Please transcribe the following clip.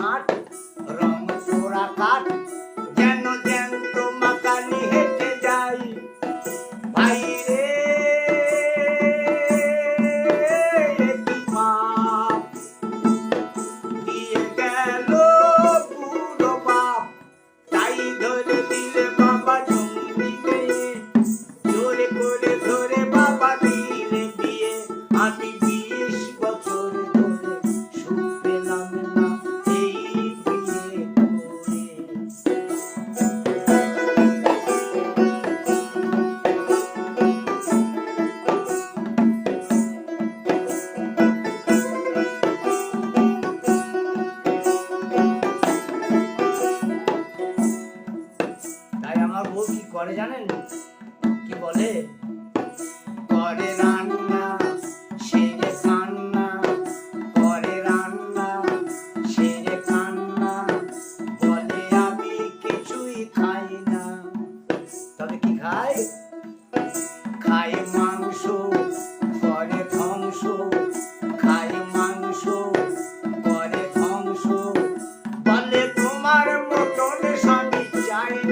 ছাড় আমার বউ কি করে জানেন? কি বলে? করে রান্না সেরে কান্না। করে রান্না সেরে কান্না। বলে আমি কিছুই খাই না। তবে কি খায়? খায় মাংস, করে ধ্বংস। খায় মাংস, করে ধ্বংস। বলে তোমার মতন স্বামী চাই